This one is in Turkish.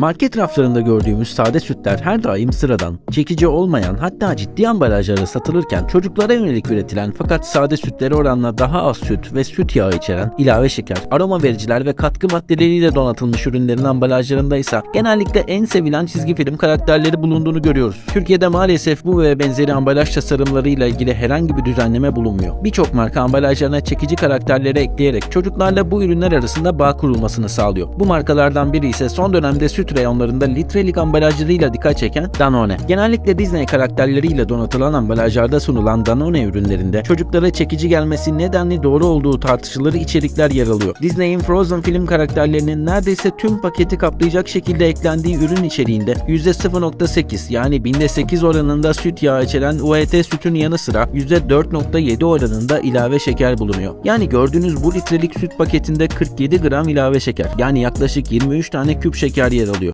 Market raflarında gördüğümüz sade sütler her daim sıradan, çekici olmayan hatta ciddi ambalajlara satılırken çocuklara yönelik üretilen fakat sade sütlere oranla daha az süt ve süt yağı içeren ilave şeker, aroma vericiler ve katkı maddeleriyle donatılmış ürünlerin ambalajlarında ise genellikle en sevilen çizgi film karakterleri bulunduğunu görüyoruz. Türkiye'de maalesef bu ve benzeri ambalaj tasarımlarıyla ilgili herhangi bir düzenleme bulunmuyor. Birçok marka ambalajlarına çekici karakterleri ekleyerek çocuklarla bu ürünler arasında bağ kurulmasını sağlıyor. Bu markalardan biri ise son dönemde süt reyonlarında litrelik ambalajlarıyla dikkat çeken Danone. Genellikle Disney karakterleriyle donatılan ambalajlarda sunulan Danone ürünlerinde çocuklara çekici gelmesi nedenli doğru olduğu tartışılır içerikler yer alıyor. Disney'in Frozen film karakterlerinin neredeyse tüm paketi kaplayacak şekilde eklendiği ürün içeriğinde %0.8 yani binde 8 oranında süt yağı içeren UHT sütün yanı sıra %4.7 oranında ilave şeker bulunuyor. Yani gördüğünüz bu litrelik süt paketinde 47 gram ilave şeker yani yaklaşık 23 tane küp şeker yer alıyor.